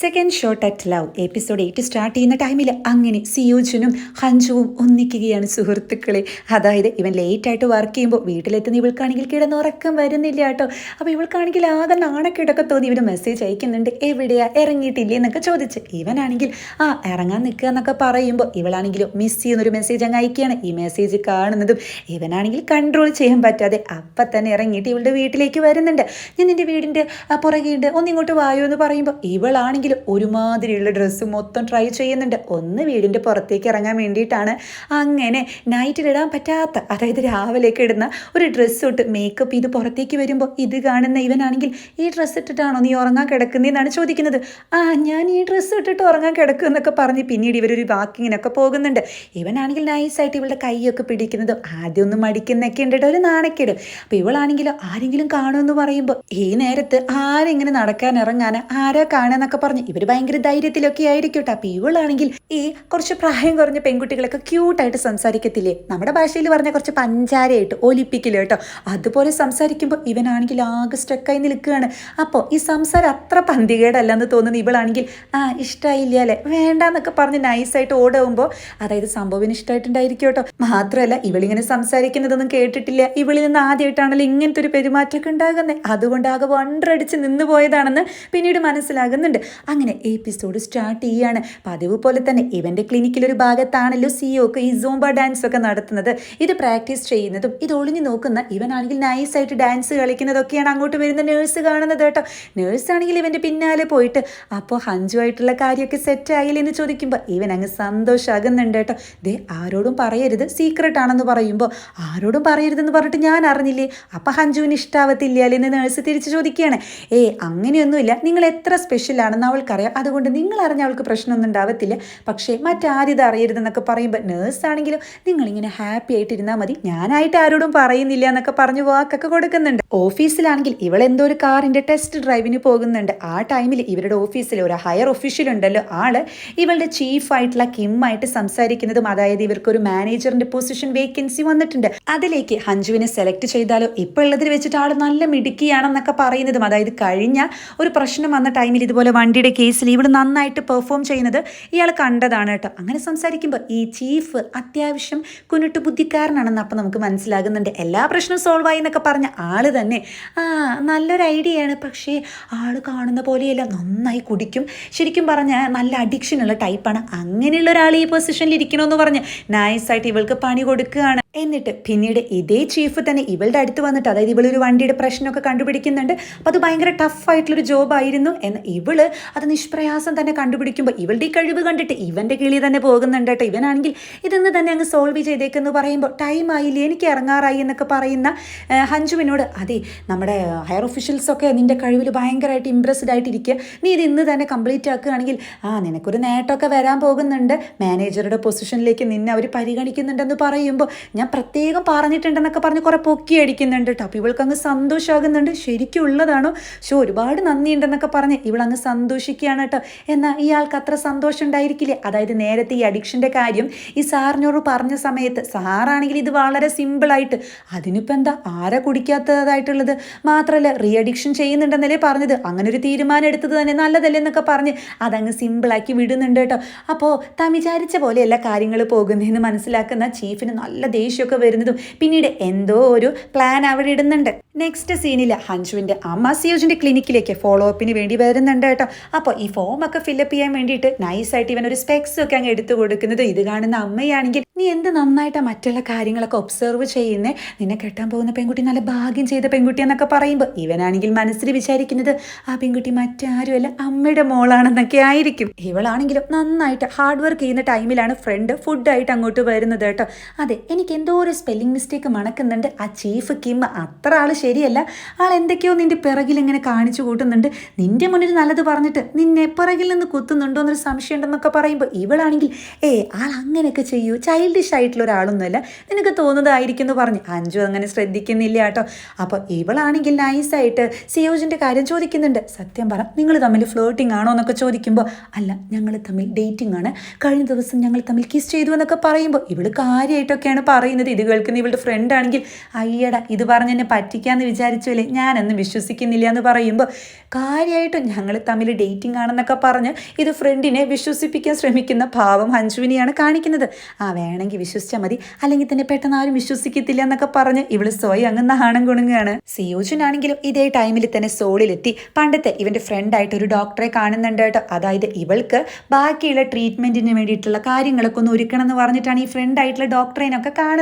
Second shot at love episode eight start ചെയ്യുന്ന ടൈമിൽ അങ്ങനെ സിയോജനും ഹഞ്ചുവും ഒന്നിക്കുകയാണ് സുഹൃത്തുക്കളെ. അതായത് ഇവൻ ലേറ്റായിട്ട് വർക്ക് ചെയ്യുമ്പോൾ വീട്ടിലെത്തുന്ന ഇവൾക്കാണെങ്കിൽ കിടന്നുറക്കം വരുന്നില്ല കേട്ടോ. അപ്പോൾ ഇവൾക്കാണെങ്കിൽ ആകെ നാണക്കേടൊക്കെ തോന്നി. ഇവന് മെസ്സേജ് അയക്കുന്നുണ്ട് എവിടെയാ? ഇറങ്ങിയിട്ടില്ലേ? എന്നൊക്കെ ചോദിച്ച്. ഇവനാണെങ്കിൽ ആ ഇറങ്ങാൻ നിൽക്കുക എന്നൊക്കെ പറയുമ്പോൾ ഇവളാണെങ്കിലും മിസ് ചെയ്യുന്നൊരു മെസ്സേജ് അങ്ങ് അയക്കുകയാണ്. ഈ മെസ്സേജ് കാണുന്നതും ഇവനാണെങ്കിൽ കൺട്രോൾ ചെയ്യാൻ പറ്റാതെ അപ്പം തന്നെ ഇറങ്ങിയിട്ട് ഇവളുടെ വീട്ടിലേക്ക് വരുന്നുണ്ട്. ഞാൻ നിന്റെ വീടിന്റെ പുറകെയുണ്ട്. ഒന്നിങ്ങോട്ട് വായോ എന്ന് പറയുമ്പോൾ ഇവളാണെങ്കിൽ ഒരുമാതിരിയുള്ള ഡ്രസ്സ് മൊത്തം ട്രൈ ചെയ്യുന്നുണ്ട്. ഒന്ന് വീടിന്റെ പുറത്തേക്ക് ഇറങ്ങാൻ വേണ്ടിയിട്ടാണ്. അങ്ങനെ നൈറ്റിലിടാൻ പറ്റാത്ത അതായത് രാവിലേക്ക് ഇടുന്ന ഒരു ഡ്രസ്സ് ഇട്ട് മേക്കപ്പ് ചെയ്ത് പുറത്തേക്ക് വരുമ്പോൾ ഇത് കാണുന്ന ഇവനാണെങ്കിൽ ഈ ഡ്രസ്സ് ഇട്ടിട്ടാണോ നീ ഉറങ്ങാൻ കിടക്കുന്നതെന്നാണ് ചോദിക്കുന്നത്. ആ ഞാൻ ഈ ഡ്രസ്സ് ഇട്ടിട്ട് ഉറങ്ങാൻ കിടക്കും എന്നൊക്കെ പറഞ്ഞ് പിന്നീട് ഇവരൊരു വാക്കിങ്ങിനൊക്കെ പോകുന്നുണ്ട്. ഇവനാണെങ്കിൽ നൈസായിട്ട് ഇവളുടെ കൈയൊക്കെ പിടിക്കുന്നത് ആദ്യം ഒന്ന് മടിക്കുന്നൊക്കെ ഉണ്ട് ഒരു നാണക്കേട്. അപ്പം ഇവളാണെങ്കിലോ ആരെങ്കിലും കാണുമെന്ന് പറയുമ്പോൾ ഈ നേരത്ത് ആരെങ്ങനെ നടക്കാൻ ഇറങ്ങാൻ ആരാ കാണാന്നൊക്കെ പറഞ്ഞ് ഇവർ ഭയങ്കര ധൈര്യത്തിലൊക്കെ ആയിരിക്കും കേട്ടോ അപ്പോൾ ഇവളാണെങ്കിൽ ഈ കുറച്ച് പ്രായം കുറഞ്ഞ പെൺകുട്ടികളൊക്കെ ക്യൂട്ടായിട്ട് സംസാരിക്കത്തില്ലേ? നമ്മുടെ ഭാഷയിൽ പറഞ്ഞ കുറച്ച് പഞ്ചാരയായിട്ട് ഒലിപ്പിക്കില്ല കേട്ടോ. അതുപോലെ സംസാരിക്കുമ്പോൾ ഇവനാണെങ്കിൽ ആകെ സ്റ്റക്കായി നിൽക്കുകയാണ്. അപ്പോൾ ഈ സംസാരം അത്ര പന്തികേടല്ലെന്ന് തോന്നുന്നു ഇവളാണെങ്കിൽ ആ ഇഷ്ടമായില്ല അല്ലേ? വേണ്ടാന്നൊക്കെ പറഞ്ഞ് നൈസായിട്ട് ഓടാവുമ്പോൾ അതായത് സംഭവം ഇഷ്ടമായിട്ടുണ്ടായിരിക്കും കേട്ടോ. മാത്രമല്ല ഇവളിങ്ങനെ സംസാരിക്കുന്നതൊന്നും കേട്ടിട്ടില്ല. ഇവളിൽ നിന്ന് ആദ്യമായിട്ടാണല്ലോ ഇങ്ങനത്തെ ഒരു പെരുമാറ്റമൊക്കെ ഉണ്ടാകുന്നത് അതുകൊണ്ട് ആകെ വണ്ടടിച്ച് നിന്ന് പോയതാണെന്ന് പിന്നീട് മനസ്സിലാകുന്നുണ്ട്. അങ്ങനെ എപ്പിസോഡ് സ്റ്റാർട്ട് ചെയ്യാണ്. പതിവ് പോലെ തന്നെ ഇവന്റെ ക്ലിനിക്കിലൊരു ഭാഗത്താണല്ലോ സിഒക്ക് ഈ സോംബ ഡാൻസ് ഒക്കെ നടത്തുന്നത്. ഇത് പ്രാക്ടീസ് ചെയ്യുന്നതും ഇത് ഒളിഞ്ഞു നോക്കുന്ന ഇവനാണെങ്കിൽ നൈസായിട്ട് ഡാൻസ് കളിക്കുന്നതൊക്കെയാണ് അങ്ങോട്ട് വരുന്ന നേഴ്സ് കാണുന്നത് കേട്ടോ. നേഴ്സ് ആണെങ്കിൽ ഇവന്റെ പിന്നാലെ പോയിട്ട് അപ്പോൾ ഹഞ്ചുമായിട്ടുള്ള കാര്യമൊക്കെ സെറ്റ് ആയില്ലേ? എന്ന് ചോദിക്കുമ്പോൾ ഇവൻ അങ്ങ് സന്തോഷമാകുന്നുണ്ട് കേട്ടോ. ദേ ആരോടും പറയരുത്. സീക്രട്ട് ആണെന്ന് പറയുമ്പോൾ ആരോടും പറയരുതെന്ന് പറഞ്ഞിട്ട് ഞാൻ അറിഞ്ഞില്ലേ? അപ്പോൾ ഹഞ്ചുവിന് ഇഷ്ടാവത്തില്ല എന്ന് നേഴ്സ് തിരിച്ച് ചോദിക്കുകയാണ്. ഏ അങ്ങനെയൊന്നുമില്ല. നിങ്ങൾ എത്ര സ്പെഷ്യൽ ആണെന്ന് അവൾക്കറിയാം. അതുകൊണ്ട് നിങ്ങൾ അറിഞ്ഞ അവൾക്ക് പ്രശ്നമൊന്നും ഉണ്ടാവത്തില്ല. പക്ഷേ മറ്റാരും ഇത് അറിയരുതെന്നൊക്കെ പറയുമ്പോൾ നേഴ്സ് ആണെങ്കിലും നിങ്ങളിങ്ങനെ ഹാപ്പി ആയിട്ടിരുന്നാൽ മതി. ഞാനായിട്ട് ആരോടും പറയുന്നില്ല എന്നൊക്കെ പറഞ്ഞു വാക്കൊക്കെ കൊടുക്കുന്നുണ്ട്. ഓഫീസിലാണെങ്കിൽ ഇവൾ എന്തോ ഒരു കാറിന്റെ ടെസ്റ്റ് ഡ്രൈവിന് പോകുന്നുണ്ട്. ആ ടൈമിൽ ഇവരുടെ ഓഫീസിൽ ഒരു ഹയർ ഒഫീഷ്യൽ ഉണ്ടല്ലോ. ആൾ ഇവളുടെ ചീഫായിട്ടുള്ള കിമ്മായിട്ട് സംസാരിക്കുന്നതും അതായത് ഇവർക്കൊരു മാനേജറിന്റെ പൊസിഷൻ വേക്കൻസി വന്നിട്ടുണ്ട്. അതിലേക്ക് ഹഞ്ജുവിനെ സെലക്ട് ചെയ്താലോ? ഇപ്പോൾ ഉള്ളതിൽ വെച്ചിട്ട് ആൾ നല്ല മിടുക്കിയാണെന്നൊക്കെ പറയുന്നതും അതായത് കഴിഞ്ഞ ഒരു പ്രശ്നം വന്ന ടൈമിൽ ഇതുപോലെ വണ്ടിയുടെ കേസിൽ ഇവൾ നന്നായിട്ട് പെർഫോം ചെയ്യുന്നത് ഇയാൾ കണ്ടതാണ് കേട്ടോ. അങ്ങനെ സംസാരിക്കുമ്പോൾ ഈ ചീഫ് അത്യാവശ്യം കുന്നിട്ട് ബുദ്ധിക്കാരനാണെന്ന് അപ്പം നമുക്ക് മനസ്സിലാകുന്നുണ്ട്. എല്ലാ പ്രശ്നവും സോൾവ് ആയി എന്നൊക്കെ പറഞ്ഞ ആൾ തന്നെ. ആ നല്ലൊരു ഐഡിയയാണ് പക്ഷേ ആൾ കാണുന്ന പോലെയല്ല. നന്നായി കുടിക്കും. ശരിക്കും പറഞ്ഞാൽ നല്ല അഡിക്ഷൻ ഉള്ള ടൈപ്പാണ് അങ്ങനെയുള്ള ഒരാൾ ഈ പൊസിഷനിൽ ഇരിക്കണമെന്ന് പറഞ്ഞ് നൈസായിട്ട് ഇവൾക്ക് പണി കൊടുക്കുകയാണ്. എന്നിട്ട് പിന്നീട് ഇതേ ചീഫ് തന്നെ ഇവളുടെ അടുത്ത് വന്നിട്ട് അതായത് ഇവളൊരു വണ്ടിയുടെ പ്രശ്നമൊക്കെ കണ്ടുപിടിക്കുന്നുണ്ട്. അപ്പോൾ അത് ഭയങ്കര ടഫായിട്ടുള്ളൊരു ജോബായിരുന്നു എന്ന് ഇവൾ അത് നിഷ്പ്രയാസം തന്നെ കണ്ടുപിടിക്കുമ്പോൾ ഇവളുടെ ഈ കഴിവ് കണ്ടിട്ട് ഇവന്റെ കിളി തന്നെ പോകുന്നുണ്ട് കേട്ടോ. ഇവനാണെങ്കിൽ ഇതെന്ന് തന്നെ അങ്ങ് സോൾവ് ചെയ്തേക്കെന്ന് പറയുമ്പോൾ ടൈം ആയില്ലേ എനിക്ക് ഇറങ്ങാറായി എന്നൊക്കെ പറയുന്ന ഹഞ്ജുവിനോട് അതെ നമ്മുടെ ഹയർ ഒഫീഷ്യൽസൊക്കെ നിന്റെ കഴിവിൽ ഭയങ്കരമായിട്ട് ഇമ്പ്രസ്ഡ് ആയിട്ടിരിക്കുക നീ ഇത് ഇന്ന് തന്നെ കംപ്ലീറ്റ് ആക്കുകയാണെങ്കിൽ ആ നിനക്കൊരു നേട്ടമൊക്കെ വരാൻ പോകുന്നുണ്ട്. മാനേജറുടെ പൊസിഷനിലേക്ക് നിന്നെ അവർ പരിഗണിക്കുന്നുണ്ടെന്ന് പറയുമ്പോൾ ഞാൻ പ്രത്യേകം പറഞ്ഞിട്ടുണ്ടെന്നൊക്കെ പറഞ്ഞ് കുറേ പൊക്കി അടിക്കുന്നുണ്ട് കേട്ടോ അപ്പോൾ ഇവൾക്ക് അങ്ങ് സന്തോഷമാകുന്നുണ്ട് ശരിക്കും ഉള്ളതാണോ ഷോ ഒരുപാട് നന്ദിയുണ്ടെന്നൊക്കെ പറഞ്ഞ് ഇവളങ്ങ് സന്തോഷിക്കുകയാണ് കേട്ടോ എന്നാൽ ഇയാൾക്ക് അത്ര സന്തോഷം ഉണ്ടായിരിക്കില്ലേ? അതായത് നേരത്തെ ഈ അഡിക്ഷന്റെ കാര്യം ഈ സാറിനോട് പറഞ്ഞ സമയത്ത് സാറാണെങ്കിൽ ഇത് വളരെ സിമ്പിളായിട്ട് അതിനിപ്പോൾ എന്താ ആരാ കുടിക്കാത്തതായിട്ടുള്ളത്? മാത്രമല്ല റീ അഡിക്ഷൻ ചെയ്യുന്നുണ്ടെന്നല്ലേ പറഞ്ഞത്. അങ്ങനെ ഒരു തീരുമാനം എടുത്തത് തന്നെ നല്ലതല്ലേ എന്നൊക്കെ പറഞ്ഞ് അതങ്ങ് സിമ്പിളാക്കി വിടുന്നുണ്ട് കേട്ടോ അപ്പോൾ താൻ വിചാരിച്ച എല്ലാ കാര്യങ്ങൾ പോകുന്നതെന്ന് മനസ്സിലാക്കുന്ന ചീഫിന് നല്ല ദേഷ്യമൊക്കെ വരുന്നതും പിന്നീട് എന്തോ ഒരു പ്ലാൻ അവിടെ ഇടുന്നുണ്ട്. നെക്സ്റ്റ് സീനിൽ ഹൻഷുവിന്റെ അമ്മ സിയോജിന്റെ ക്ലിനിക്കിലേക്ക് ഫോളോ അപ്പിന് വേണ്ടി വരുന്നുണ്ട് കേട്ടോ. അപ്പോൾ ഈ ഫോം ഒക്കെ ഫില്ലപ്പ് ചെയ്യാൻ വേണ്ടിയിട്ട് നൈസായിട്ട് ഇവൻ ഒരു സ്പെക്സ് ഒക്കെ അങ്ങ് എടുത്തു കൊടുക്കുന്നത് ഇത് കാണുന്ന അമ്മയാണെങ്കിൽ നീ എന്ത് നന്നായിട്ടാണ് മറ്റുള്ള കാര്യങ്ങളൊക്കെ ഒബ്സർവ് ചെയ്യുന്നേ? നിന്നെ കെട്ടാൻ പോകുന്ന പെൺകുട്ടി നല്ല ഭാഗ്യം ചെയ്ത പെൺകുട്ടി എന്നൊക്കെ പറയുമ്പോൾ ഇവനാണെങ്കിൽ മനസ്സിൽ വിചാരിക്കുന്നത് ആ പെൺകുട്ടി മറ്റാരുമല്ല അമ്മയുടെ മോളാണെന്നൊക്കെ ആയിരിക്കും. ഇവളാണെങ്കിലും നന്നായിട്ട് ഹാർഡ് വർക്ക് ചെയ്യുന്ന ടൈമിലാണ് ഫ്രണ്ട് ഫുഡായിട്ട് അങ്ങോട്ട് വരുന്നത് കേട്ടോ. അതെ എനിക്ക് എന്തോ ഒരു സ്പെല്ലിംഗ് മിസ്റ്റേക്ക് മണക്കുന്നുണ്ട്. ആ ചീഫ് കിം അത്ര ആൾ ശരിയല്ല. ആൾ എന്തൊക്കെയോ നിന്റെ പിറകിൽ ഇങ്ങനെ കാണിച്ചു കൂട്ടുന്നുണ്ട്. നിന്റെ മുന്നിൽ നല്ലത് പറഞ്ഞിട്ട് നിന്നെ പിറകിൽ നിന്ന് കുത്തുന്നുണ്ടോ എന്നൊരു സംശയം ഉണ്ടെന്നൊക്കെ പറയുമ്പോൾ ഇവളാണെങ്കിൽ ഏ ആൾ അങ്ങനെയൊക്കെ ചെയ്യൂ. ചൈൽഡിഷ് ആയിട്ടുള്ള ഒരാളൊന്നുമല്ല. നിനക്ക് തോന്നുന്നതായിരിക്കും എന്ന് പറഞ്ഞു. അഞ്ചു അങ്ങനെ ശ്രദ്ധിക്കുന്നില്ല കേട്ടോ. അപ്പോൾ ഇവളാണെങ്കിൽ നൈസായിട്ട് സിയോജിന്റെ കാര്യം ചോദിക്കുന്നുണ്ട്. സത്യം പറ നിങ്ങൾ തമ്മിൽ ഫ്ലോട്ടിംഗ് ആണോ എന്നൊക്കെ ചോദിക്കുമ്പോൾ അല്ല ഞങ്ങൾ തമ്മിൽ ഡേറ്റിംഗ് ആണ്. കഴിഞ്ഞ ദിവസം ഞങ്ങൾ തമ്മിൽ കിസ് ചെയ്തു എന്നൊക്കെ പറയുമ്പോൾ ഇവൾ കാര്യമായിട്ടൊക്കെയാണ് പറയുന്നത്. ഇത് കേൾക്കുന്ന ഇവളുടെ ഫ്രണ്ട് ആണെങ്കിൽ അയ്യട ഇത് പറഞ്ഞ് എന്നെ പറ്റിക്കാന്ന് വിചാരിച്ചില്ലേ ഞാനൊന്നും വിശ്വസിക്കുന്നില്ല എന്ന് പറയുമ്പോൾ കാര്യമായിട്ടും ഞങ്ങൾ തമ്മിൽ ഡേറ്റിംഗ് ആണെന്നൊക്കെ പറഞ്ഞ് ഇത് ഫ്രണ്ടിനെ വിശ്വസിപ്പിക്കാൻ ശ്രമിക്കുന്ന ഭാവം ഹഞ്ജുവിനെയാണ് കാണിക്കുന്നത്. ആ വേണമെങ്കിൽ വിശ്വസിച്ചാൽ മതി. അല്ലെങ്കിൽ തന്നെ പെട്ടെന്ന് ആരും വിശ്വസിക്കത്തില്ല എന്നൊക്കെ പറഞ്ഞ് ഇവൾ സ്വയം അങ്ങ് നാണം കുണുങ്ങുകയാണ്. സിയോജനാണെങ്കിലും ഇതേ ടൈമിൽ തന്നെ സോളിലെത്തി. പണ്ടത്തെ ഇവന്റെ ഫ്രണ്ടായിട്ട് ഒരു ഡോക്ടറെ കാണുന്നുണ്ട് കേട്ടോ. അതായത് ഇവൾക്ക് ബാക്കിയുള്ള ട്രീറ്റ്മെന്റിന് വേണ്ടിയിട്ടുള്ള കാര്യങ്ങളൊക്കെ ഒന്ന് ഒരുക്കണം എന്ന് പറഞ്ഞിട്ടാണ് ഈ ഫ്രണ്ട് ആയിട്ടുള്ള ഡോക്ടറേനൊക്കെ കാണുന്നത്.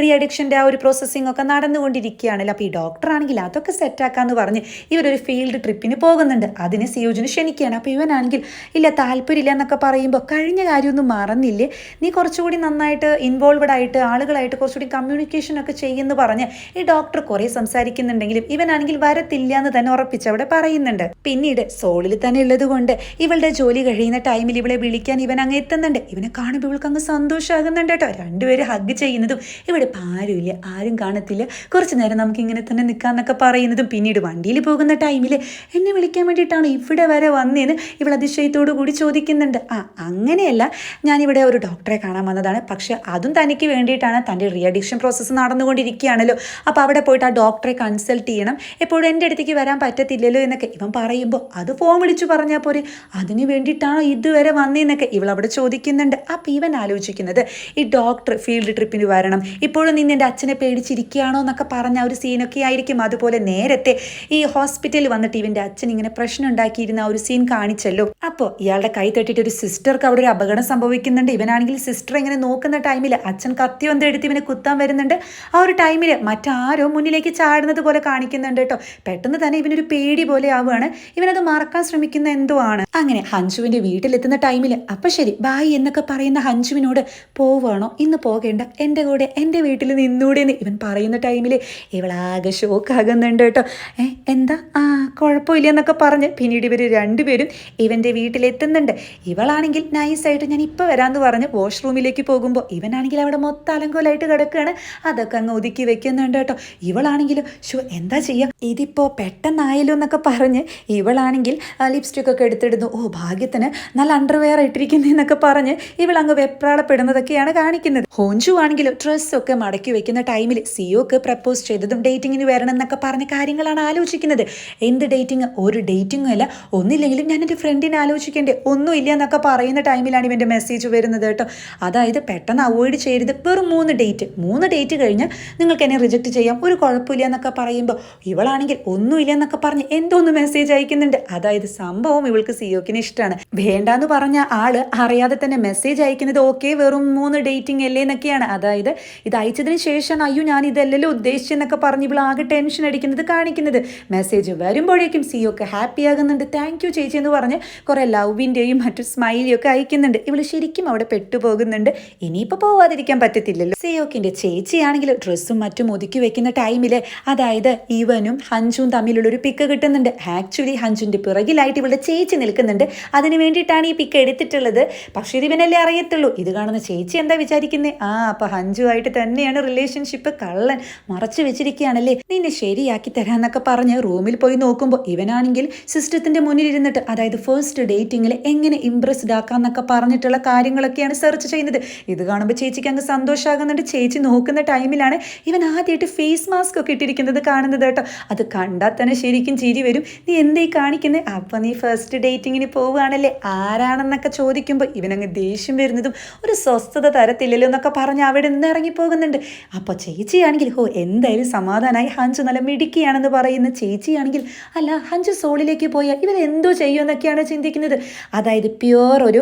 റീ അഡിക്ഷന്റെ ആ ഒരു പ്രോസസ്സിംഗ് ഒക്കെ നടന്നുകൊണ്ടിരിക്കുകയാണല്ലോ. അപ്പോൾ ഈ ഡോക്ടർ ആണെങ്കിൽ അതൊക്കെ സെറ്റാക്കാന്ന് പറഞ്ഞ് ഇവരൊരു ഫീൽഡ് ട്രിപ്പിന് പോകുന്നുണ്ട്. അതിന് സിയോജിന് ക്ഷണിക്കുകയാണ്. അപ്പോൾ ഇവനാണെങ്കിൽ ഇല്ല താല്പര്യമില്ല എന്നൊക്കെ പറയുമ്പോൾ കഴിഞ്ഞ കാര്യമൊന്നും മറന്നില്ലേ? നീ കുറച്ചുകൂടി നന്നായിട്ട് ഇൻവോൾവഡ് ആയിട്ട് ആളുകളായിട്ട് കുറച്ചുകൂടി കമ്മ്യൂണിക്കേഷൻ ഒക്കെ ചെയ്യുമെന്ന് പറഞ്ഞ് ഈ ഡോക്ടർ കുറേ സംസാരിക്കുന്നുണ്ടെങ്കിലും ഇവനാണെങ്കിൽ വരത്തില്ല എന്ന് തന്നെ ഉറപ്പിച്ച് അവിടെ പറയുന്നുണ്ട്. പിന്നീട് സോളിൽ തന്നെ ഉള്ളത് കൊണ്ട് ഇവളുടെ ജോലി കഴിയുന്ന ടൈമിൽ ഇവളെ വിളിക്കാൻ ഇവൻ അങ്ങ് എത്തുന്നുണ്ട്. ഇവനെ കാണുമ്പോൾ ഇവൾക്ക് അങ്ങ് സന്തോഷമാകുന്നുണ്ട് കേട്ടോ. രണ്ടുപേരും ഹഗ് ചെയ്യുന്നതും ഇവിടെ ഇപ്പം ആരുമില്ല ആരും കാണത്തില്ല. കുറച്ച് നേരം നമുക്ക് ഇങ്ങനെ തന്നെ നിൽക്കാന്നൊക്കെ പറയുന്നതും പിന്നീട് വണ്ടിയിൽ പോകുന്ന ടൈമിൽ എന്നെ വിളിക്കാൻ വേണ്ടിയിട്ടാണ് ഇവിടെ വരെ വന്നതെന്ന് ഇവൾ അതിശയത്തോടു കൂടി ചോദിക്കുന്നുണ്ട്. ആ അങ്ങനെയല്ല ഞാനിവിടെ ഒരു ഡോക്ടറെ കാണാൻ വന്നതാണ്. പക്ഷേ അതും തനിക്ക് വേണ്ടിയിട്ടാണ് തന്റെ റീ അഡിക്ഷൻ പ്രോസസ്സ് നടന്നുകൊണ്ടിരിക്കുകയാണല്ലോ. അപ്പോൾ അവിടെ പോയിട്ട് ആ ഡോക്ടറെ കൺസൾട്ട് ചെയ്യണം. എപ്പോഴും എന്റെ അടുത്തേക്ക് വരാൻ പറ്റത്തില്ലല്ലോ എന്നൊക്കെ ഇവൻ പറയുമ്പോൾ അത് ഫോൺ വിളിച്ചു പറഞ്ഞാൽ പോരെ. അതിന് വേണ്ടിയിട്ടാണോ ഇതുവരെ വന്നതെന്നൊക്കെ ഇവൾ അവിടെ ചോദിക്കുന്നുണ്ട്. അപ്പോൾ ഇവൻ ആലോചിക്കുന്നത് ഈ ഡോക്ടർ ഫീൽഡ് ട്രിപ്പിന് വരണം ഇപ്പോഴും നീ എന്റെ അച്ഛനെ പേടിച്ചിരിക്കുകയാണോ എന്നൊക്കെ പറഞ്ഞ ഒരു സീനൊക്കെ ആയിരിക്കും. അതുപോലെ നേരത്തെ ഈ ഹോസ്പിറ്റലിൽ വന്നിട്ട് ഇവന്റെ അച്ഛൻ ഇങ്ങനെ പ്രശ്നം ഉണ്ടാക്കിയിരുന്ന ഒരു സീൻ കാണിച്ചല്ലോ. അപ്പോൾ ഇയാളുടെ കൈ തട്ടിയിട്ട് ഒരു സിസ്റ്റർക്ക് അവിടെ ഒരു അപകടം സംഭവിക്കുന്നുണ്ട്. ഇവനാണെങ്കിൽ സിസ്റ്റർ ഇങ്ങനെ നോക്കുന്ന ടൈമിൽ അച്ഛൻ കത്തി വന്ന് എടുത്ത് ഇവനെ കുത്താൻ വരുന്നുണ്ട്. ആ ഒരു ടൈമിൽ മറ്റാരോ മുന്നിലേക്ക് ചാടുന്നത് പോലെ കാണിക്കുന്നുണ്ട് കേട്ടോ. പെട്ടെന്ന് തന്നെ ഇവനൊരു പേടി പോലെ ആവുകയാണ്. ഇവനത് മറക്കാൻ ശ്രമിക്കുന്ന എന്തോ ആണ്. അങ്ങനെ ഹഞ്ചുവിന്റെ വീട്ടിലെത്തുന്ന ടൈമിൽ അപ്പം ശരി ബായ് എന്നൊക്കെ പറയുന്ന ഹഞ്ചുവിനോട് പോവുകയാണോ ഇന്ന് പോകേണ്ട. എന്റെ കൂടെ എന്റെ വീട്ടിൽ നിന്നൂടെ എന്ന് ഇവൻ പറയുന്ന ടൈമിൽ ഇവളാകെ ഷോക്കാകുന്നുണ്ട് കേട്ടോ. ഏ എന്താ? ആ കുഴപ്പമില്ല എന്നൊക്കെ പറഞ്ഞ് പിന്നീട് ഇവർ രണ്ടുപേരും ഇവന്റെ വീട്ടിലെത്തുന്നുണ്ട്. ഇവളാണെങ്കിൽ നൈസായിട്ട് ഞാൻ ഇപ്പോൾ വരാമെന്ന് പറഞ്ഞ് വാഷ്റൂമിലേക്ക് പോകുമ്പോൾ ഇവനാണെങ്കിൽ അവിടെ മൊത്തം അലങ്കോലായിട്ട് കിടക്കുകയാണ് അതൊക്കെ അങ്ങ് ഒതുക്കി വെക്കുന്നുണ്ട് കേട്ടോ. ഇവളാണെങ്കിലും ഷോ എന്താ ചെയ്യുക ഇതിപ്പോൾ പെട്ടെന്നായല്ലോ എന്നൊക്കെ പറഞ്ഞ് ഇവളാണെങ്കിൽ ലിപ്സ്റ്റിക് ഒക്കെ എടുത്തിടുന്നു. ഓ ഭാഗ്യത്തിന് നല്ല അണ്ടർവെയർ ഇട്ടിരിക്കുന്നതെന്നൊക്കെ പറഞ്ഞ് ഇവൾ അങ്ങ് വെപ്രാളപ്പെടുന്നതൊക്കെയാണ് കാണിക്കുന്നത്. ഹോഞ്ചു ആണെങ്കിലും ഡ്രസ്സൊക്കെ മടക്കി വെക്കുന്ന ടൈമിൽ സിയോക്ക് പ്രപ്പോസ് ചെയ്തതും ഡേറ്റിങ്ങിന് വരണം എന്നൊക്കെ പറഞ്ഞ കാര്യങ്ങളാണ് ആലോചിക്കുന്നത്. എന്ത് ഡേറ്റിംഗ് ഒരു ഡേറ്റിങ്ങും അല്ല. ഒന്നില്ലെങ്കിലും ഞാൻ എന്റെ ഫ്രണ്ടിനെ ആലോചിക്കേണ്ടേ? ഒന്നുമില്ല എന്നൊക്കെ പറയുന്ന ടൈമിലാണ് ഇവന്റെ മെസ്സേജ് വരുന്നത് കേട്ടോ. അതായത് പെട്ടെന്ന് അവോയ്ഡ് ചെയ്യരുത്. വെറും മൂന്ന് ഡേറ്റ് മൂന്ന് ഡേറ്റ് കഴിഞ്ഞാൽ നിങ്ങൾക്ക് എന്നെ റിജക്റ്റ് ചെയ്യാം. ഒരു കുഴപ്പമില്ല എന്നൊക്കെ പറയുമ്പോൾ ഇവളാണെങ്കിൽ ഒന്നുമില്ല എന്നൊക്കെ പറഞ്ഞ് എന്തോ ഒന്ന് മെസ്സേജ് അയക്കുന്നുണ്ട്. അതായത് സംഭവം ഇവൾക്ക് സിയോക്കിന് ഇഷ്ടമാണ്. വേണ്ടാന്ന് പറഞ്ഞ ആൾ അറിയാതെ തന്നെ മെസ്സേജ് അയക്കുന്നത് ഓക്കെ വെറും മൂന്ന് ഡേറ്റിംഗ് അല്ലേ എന്നൊക്കെയാണ്. അതായത് ഇത് അയച്ചതിന് ശേഷം അയ്യോ ഞാൻ ഇതല്ലല്ലോ ഉദ്ദേശിച്ചെന്നൊക്കെ പറഞ്ഞ് ഇവൾ ആകെ ടെൻഷൻ അടിക്കുന്നത് കാണിക്കുന്നത്. മെസ്സേജ് വരുമ്പോഴേക്കും സി ഒക്കെ ഹാപ്പി ആകുന്നുണ്ട്. താങ്ക് യു ചേച്ചി എന്ന് പറഞ്ഞ് കുറേ ലവിന്റെയും മറ്റു സ്മൈലിയും ഒക്കെ അയക്കുന്നുണ്ട്. ഇവൾ ശരിക്കും അവിടെ പെട്ടുപോകുന്നുണ്ട്. ഇനിയിപ്പോൾ പോവാതിരിക്കാൻ പറ്റത്തില്ലല്ലോ. സിയോക്കിന്റെ ചേച്ചിയാണെങ്കിൽ ഡ്രസ്സും മറ്റും ഒതുക്കി വെക്കുന്ന ടൈമിൽ അതായത് ഇവനും ഹഞ്ചും തമ്മിലുള്ളൊരു പിക്ക് കിട്ടുന്നുണ്ട്. ആക്ച്വലി ഹഞ്ചുന്റെ പിറകിലായിട്ട് ഇവളുടെ ചേച്ചി നിൽക്കുന്നുണ്ട്. അതിന് വേണ്ടിയിട്ടാണ് ഈ പിക്ക് എടുത്തിട്ടുള്ളത്. പക്ഷേ ഇത് ഇവനല്ലേ അറിയത്തുള്ളൂ. ഇത് കാണുന്ന ചേച്ചി എന്താ വിചാരിക്കുന്നത് ആ അപ്പോൾ ഹഞ്ചുമായിട്ട് തന്നെയാണ് റിലേഷൻഷിപ്പ് കള്ളൻ മറച്ചു വെച്ചിരിക്കുകയാണല്ലേ? നിന്നെ ശരിയാക്കി തരാന്നൊക്കെ പറഞ്ഞ് റൂമിൽ പോയി നോക്കുമ്പോൾ ഇവനാണെങ്കിൽ സിസ്റ്റത്തിന്റെ മുന്നിൽ ഇരുന്നിട്ട് അതായത് ഫസ്റ്റ് ഡേറ്റിങ്ങിൽ എങ്ങനെ ഇംപ്രസ്ഡ് ആക്കാന്നൊക്കെ പറഞ്ഞിട്ടുള്ള കാര്യങ്ങളൊക്കെയാണ് സെർച്ച് ചെയ്യുന്നത്. ഇത് കാണുമ്പോൾ ചേച്ചിക്ക് അങ്ങ് സന്തോഷമാകുന്നുണ്ട് ചേച്ചി നോക്കുന്ന ടൈമിലാണ് ഇവൻ ആദ്യമായിട്ട് ഫേസ് മാസ്ക് ഒക്കെ ഇട്ടിരിക്കുന്നത് കാണുന്നത് കേട്ടോ. അത് കണ്ടാൽ തന്നെ ശരിക്കും ചിരി വരും. നീ എന്തേ കാണിക്കുന്നത് അപ്പം നീ ഫസ്റ്റ് ഡേറ്റിങ്ങിന് പോവുകയാണല്ലേ? ആരാണെന്നൊക്കെ ചോദിക്കുമ്പോൾ ഇവനങ്ങ് ദേഷ്യം വരുന്നതും ഒരു സ്വസ്ഥത തരത്തില്ലല്ലോ എന്നൊക്കെ പറഞ്ഞ് അവിടെ ഇറങ്ങി പോകുന്നുണ്ട് അപ്പോൾ ചേച്ചിയാണെങ്കിൽ ഹോ എന്തായാലും സമാധാനമായി ഹഞ്ചു നല്ല മിടുക്കിയാണെന്ന് പറയുന്ന ചേച്ചിയാണെങ്കിൽ അല്ല ഹഞ്ചു സോളിലേക്ക് പോയാൽ ഇവർ എന്തോ ചെയ്യുമെന്നൊക്കെയാണ് ചിന്തിക്കുന്നത്. അതായത് പ്യുവർ ഒരു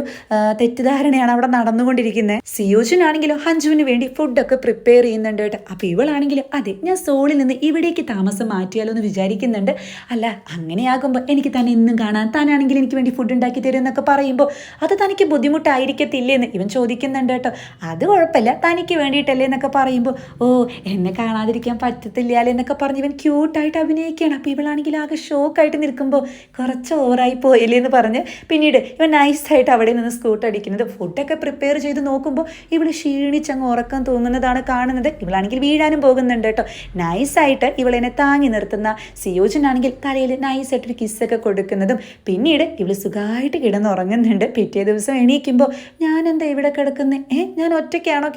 തെറ്റിദ്ധാരണയാണ് അവിടെ നടന്നുകൊണ്ടിരിക്കുന്നത്. സിയോജനാണെങ്കിലും ഹഞ്ചുവിന് വേണ്ടി ഫുഡൊക്കെ പ്രിപ്പയർ ചെയ്യുന്നുണ്ട് കേട്ടോ. അപ്പോൾ ഇവളാണെങ്കിൽ അതെ ഞാൻ സോളിൽ നിന്ന് ഇവിടേക്ക് താമസം മാറ്റിയാലോ എന്ന് വിചാരിക്കുന്നുണ്ട്. അല്ല അങ്ങനെയാകുമ്പോൾ എനിക്ക് തന്നെ ഇന്നും കാണാൻ താനാണെങ്കിൽ എനിക്ക് വേണ്ടി ഫുഡ് ഉണ്ടാക്കി തരും എന്നൊക്കെ പറയുമ്പോൾ അത് തനിക്ക് ബുദ്ധിമുട്ടായിരിക്കത്തില്ലേ എന്ന് ഇവൻ ചോദിക്കുന്നുണ്ട് കേട്ടോ. അത് കുഴപ്പമില്ല തനിക്ക് വേണ്ടിയിട്ടല്ലേ എന്നൊക്കെ പറയുമ്പോൾ ഓ എന്നെ കാണാതിരിക്കാൻ പറ്റത്തില്ല എന്നൊക്കെ പറഞ്ഞ് ഇവൻ ക്യൂട്ടായിട്ട് അഭിനയിക്കുകയാണ്. അപ്പോൾ ഇവളാണെങ്കിൽ ആകെ ഷോക്കായിട്ട് നിൽക്കുമ്പോൾ കുറച്ച് ഓവറായി പോയില്ലേ എന്ന് പറഞ്ഞ് പിന്നീട് ഇവൻ നൈസായിട്ട് അവിടെ നിന്ന് സ്കൂട്ട് അടിക്കുന്നത്. ഫുഡൊക്കെ പ്രിപ്പയർ ചെയ്ത് നോക്കുമ്പോൾ ഇവൾ ക്ഷീണിച്ചങ്ങ് ഉറക്കം തോന്നുന്നതാണ് കാണുന്നത്. ഇവളാണെങ്കിൽ വീഴാനും പോകുന്നുണ്ട് കേട്ടോ. നൈസായിട്ട് ഇവളെന്നെ താങ്ങി നിർത്തുന്ന സിയോജനാണെങ്കിൽ തലയിൽ നൈസായിട്ടൊരു കിസ്സൊക്കെ കൊടുക്കുന്നതും പിന്നീട് ഇവൾ സുഖമായിട്ട് കിടന്നുറങ്ങുന്നുണ്ട്. പിറ്റേ ദിവസം എണീക്കുമ്പോൾ ഞാൻ എന്താ ഇവിടെ കിടക്കുന്നത് ഏ ഞാൻ ഒറ്റയ്ക്കാണോ